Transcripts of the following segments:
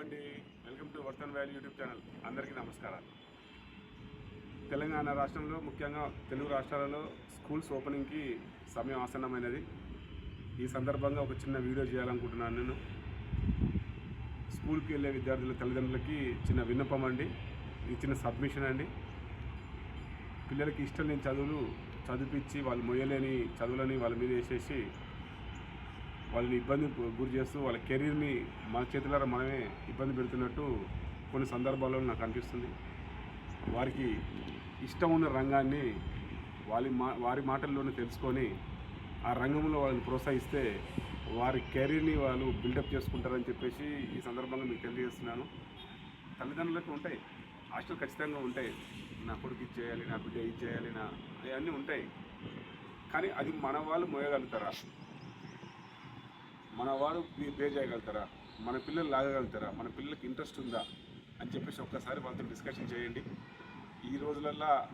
అండి. Welcome to Vartan valley YouTube channel. అందరికీ నమస్కారాలు. తెలంగాణ రాష్ట్రంలో ముఖ్యంగా తెలుగు రాష్ట్రాలలో స్కూల్స్ ఓపెనింగ్కి సమయం ఆసన్నమైనది. ఈ సందర్భంగా ఒక చిన్న వీడియో చేయాలనుకుంటున్నాను నేను. స్కూల్కి వెళ్ళే విద్యార్థుల తల్లిదండ్రులకి చిన్న విన్నపం అండి. ఇది చిన్న సబ్మిషన్ అండి. పిల్లలకి ఇష్టం లేని చదువులు చదివించి వాళ్ళు మొయ్యలేని చదువులని వాళ్ళ మీద వేసేసి వాళ్ళని ఇబ్బంది గురి చేస్తూ వాళ్ళ కెరీర్ని మన చేతులారా మనమే ఇబ్బంది పెడుతున్నట్టు కొన్ని సందర్భాల్లో నాకు అనిపిస్తుంది. వారికి ఇష్టం ఉన్న రంగాన్ని వాళ్ళ మా వారి మాటల్లోనే తెలుసుకొని ఆ రంగంలో వాళ్ళని ప్రోత్సహిస్తే వారి కెరీర్ని వాళ్ళు బిల్డప్ చేసుకుంటారని చెప్పేసి ఈ సందర్భంగా మీకు తెలియజేస్తున్నాను. తల్లిదండ్రులకు ఉంటాయి. ఆశలు ఖచ్చితంగా ఉంటాయి. నా కొడుకు ఇది చేయాలి నా బిడ్డ ఇది చేయాలి నా అవన్నీ ఉంటాయి. కానీ అది మన వాళ్ళు మోయగలుగుతారా? మన వాడు పే- చేయగలుగుతారా మన పిల్లలు లాగగలుగుతారా? మన పిల్లలకి ఇంట్రెస్ట్ ఉందా? అని చెప్పేసి ఒక్కసారి వాళ్ళతో డిస్కషన్ చేయండి. ఈ రోజులల్లో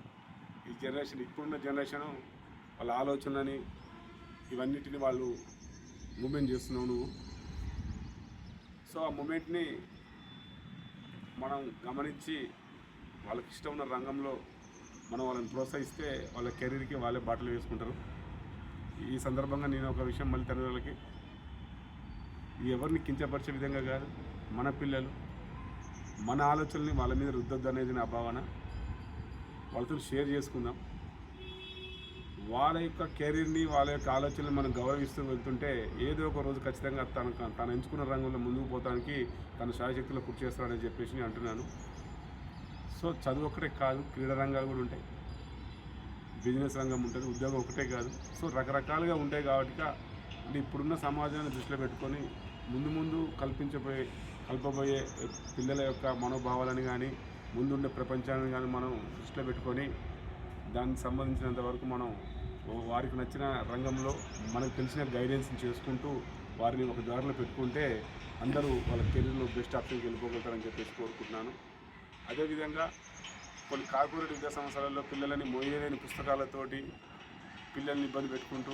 ఈ జనరేషన్ ఇప్పుడున్న జనరేషను వాళ్ళ ఆలోచనని ఇవన్నిటిని వాళ్ళు మూమెంట్ చేస్తున్నావు నువ్వు. సో ఆ మూమెంట్ని మనం గమనించి వాళ్ళకి ఇష్టం ఉన్న రంగంలో మనం వాళ్ళని ప్రోత్సహిస్తే వాళ్ళ కెరీర్కి వాళ్ళే బాటలు వేసుకుంటారు. ఈ సందర్భంగా నేను ఒక విషయం మళ్ళీ తల్లిదండ్రులకి ఎవరిని కించపరిచే విధంగా కాదు మన పిల్లలు మన ఆలోచనల్ని వాళ్ళ మీద రుద్దొద్దు అనేది నా భావన. వాళ్ళతో షేర్ చేసుకుందాం. వాళ్ళ యొక్క కెరీర్ని వాళ్ళ యొక్క ఆలోచనలు మనం గౌరవిస్తూ వెళ్తుంటే ఏదో ఒక రోజు ఖచ్చితంగా తన తను ఎంచుకున్న రంగంలో ముందుకు పోవడానికి తన శాయశక్తిలో కృషి చేస్తాడని చెప్పేసి నేను అంటున్నాను. సో చదువు ఒకటే కాదు క్రీడా రంగాలు కూడా ఉంటాయి. బిజినెస్ రంగం ఉంటుంది ఉద్యోగం ఒకటే కాదు. సో రకరకాలుగా ఉంటాయి కాబట్టి అంటే ఇప్పుడున్న సమాజాన్ని దృష్టిలో పెట్టుకొని ముందు ముందు కల్పించబోయే కల్పబోయే పిల్లల యొక్క మనోభావాలని కానీ ముందుండే ప్రపంచాన్ని కానీ మనం దృష్టిలో పెట్టుకొని దానికి సంబంధించినంత వరకు మనం వారికి నచ్చిన రంగంలో మనకు తెలిసిన గైడెన్స్ చేసుకుంటూ వారిని ఒక దారిలో పెట్టుకుంటే అందరూ వాళ్ళ కెరీర్లో బెస్ట్ ఆప్షన్కి వెళ్ళిపోగలుగుతారని చెప్పేసి కోరుకుంటున్నాను. అదేవిధంగా కొన్ని కార్పొరేట్ విద్యా సంస్థలలో పిల్లలని మోయలేని పుస్తకాలతోటి పిల్లల్ని ఇబ్బంది పెట్టుకుంటూ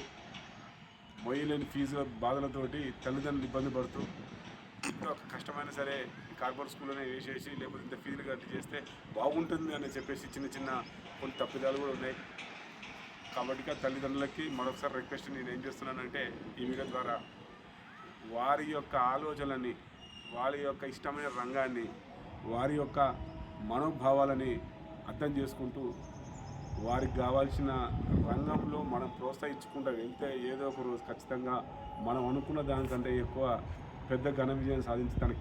మొయ్యలేని ఫీజుల బాధలతోటి తల్లిదండ్రులు ఇబ్బంది పడుతూ ఇంత కష్టమైనా సరే కార్పొరేట్ స్కూల్లోనే వేసేసి లేకపోతే ఇంత ఫీజులు కట్టి చేస్తే బాగుంటుంది అని చెప్పేసి చిన్న చిన్న కొన్ని తప్పిదాలు కూడా ఉన్నాయి. కాబట్టి తల్లిదండ్రులకి మరొకసారి రిక్వెస్ట్ నేను ఏం చేస్తున్నానంటే ఈ వీడియో ద్వారా వారి యొక్క ఆలోచనలని వారి యొక్క ఇష్టమైన రంగాన్ని వారి యొక్క మనోభావాలని అర్థం చేసుకుంటూ వారికి కావాల్సిన రంగంలో మనం ప్రోత్సహించుకుంటూ వెళ్తే ఏదో ఒక రోజు ఖచ్చితంగా మనం అనుకున్న దానికంటే ఎక్కువ పెద్ద ఘన విజయం సాధించడానికి